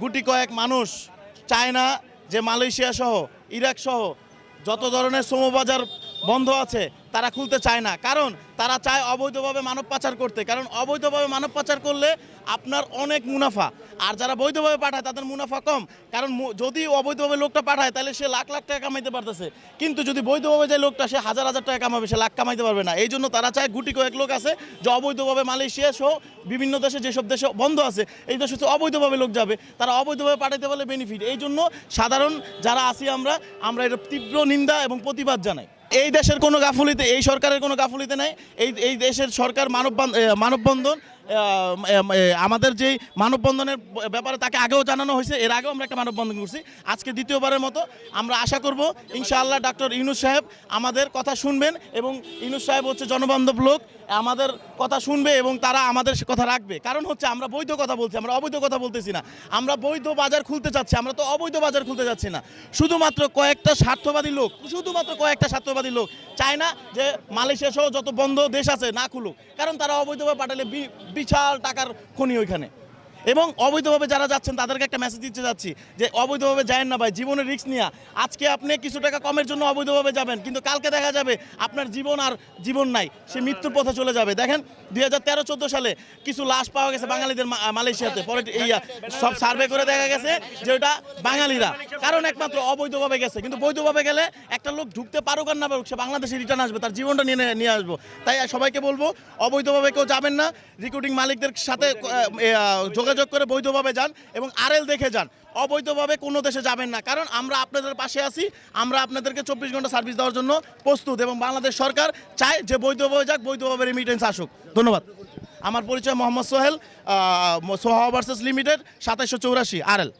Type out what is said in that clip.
গুটি কয়েক মানুষ চায়না যে মালয়েশিয়া সহ ইরাক সহ যত ধরনের শ্রমবাজার বন্ধ আছে, তারা খুলতে চায় না। কারণ তারা চায় অবৈধভাবে মানব পাচার করতে। কারণ অবৈধভাবে মানব পাচার করলে আপনার অনেক মুনাফা। আর যারা বৈধভাবে পাঠায়, তাদের মুনাফা কম। কারণ যদি অবৈধভাবে লোকটা পাঠায়, তাহলে সে লাখ লাখ টাকা কামাইতে পারতেছে। কিন্তু যদি বৈধভাবে যে লোকটা, সে হাজার হাজার টাকা কামাবে, সে লাখ কামাইতে পারবে না। এই জন্য তারা চায় গুটি কয়েক লোক আছে যে অবৈধভাবে মালয়েশিয়া সহ বিভিন্ন দেশে, যেসব দেশে বন্ধ আছে, এই দেশে তো অবৈধভাবে লোক যাবে। তারা অবৈধভাবে পাঠাইতে পারলে বেনিফিট এই জন্য সাধারণ যারা আছি আমরা আমরা এটা তীব্র নিন্দা এবং প্রতিবাদ জানাই। এই দেশের কোনো গাফুলিতে, এই সরকারের কোনো গাফুলিতে নাই। এই এই দেশের সরকার মানব মানববন্ধন আমাদের যেই মানববন্ধনের ব্যাপারে তাকে আগেও জানানো হয়েছে, এর আগেও আমরা একটা মানববন্ধন করছি। আজকে দ্বিতীয়বারের মতো আমরা আশা করব, ইনশাআল্লাহ ডক্টর ইউনুস সাহেব আমাদের কথা শুনবেন এবং ইউনুস সাহেব হচ্ছে জনবান্ধব লোক, আমাদের কথা শুনবে এবং তারা আমাদের কথা রাখবে। কারণ হচ্ছে আমরা বৈধ কথা বলছি, আমরা অবৈধ কথা বলতেছি না। আমরা বৈধ বাজার খুলতে চাচ্ছি, আমরা তো অবৈধ বাজার খুলতে যাচ্ছি না। শুধুমাত্র কয়েকটা স্বার্থবাদী লোক, শুধুমাত্র কয়েকটা স্বার্থবাদী লোক, চায় না যে মালয়েশিয়া সহ যত বন্ধ দেশ আছে না খুলুক। কারণ তারা অবৈধভাবে পাঠালে বিশাল টাকার খনি ওইখানে। এবং অবৈধভাবে যারা যাচ্ছেন, তাদেরকে একটা মেসেজ দিতে যাচ্ছি যে, অবৈধভাবে যায় না ভাই, জীবনের রিস্ক নিয়ে। আজকে আপনি কিছু টাকা কমের জন্য অবৈধভাবে যাবেন, কিন্তু কালকে দেখা যাবে আপনার জীবন আর জীবন নাই, সে মৃত্যুর পথে চলে যাবে। দেখেন, দুই হাজার তেরো, চোদ্দ সালে কিছু লাশ পাওয়া গেছে বাঙালিদের মালয়েশিয়াতে। পরে এই সব সার্ভে করে দেখা গেছে যে, ওটা বাঙালিরা। কারণ একমাত্র অবৈধভাবে গেছে। কিন্তু বৈধভাবে গেলে একটা লোক ঢুকতে পারুক আর না পারুক, সে বাংলাদেশে রিটার্ন আসবে, তার জীবনটা নিয়ে নিয়ে আসব। তাই সবাইকে বলব, অবৈধভাবে কেউ যাবেন না রিক্রুটিং মালিকদের সাথে যোগাযোগ করে বৈধভাবে যান এবং আরএল দেখে যান। অবৈধভাবে কোনো দেশে যাবেন না, কারণ আমরা আপনাদের পাশে আছি, আমরা আপনাদেরকে চব্বিশ ঘণ্টা সার্ভিস দেওয়ার জন্য প্রস্তুত এবং বাংলাদেশ সরকার চায় যে বৈধভাবে যাক, বৈধভাবে রেমিটেন্স আসুক। ধন্যবাদ। আমার পরিচয় মোহাম্মদ সোহেল সোহা ভার্সেস লিমিটেড, সাতাইশশো চৌরাশি, আরএল।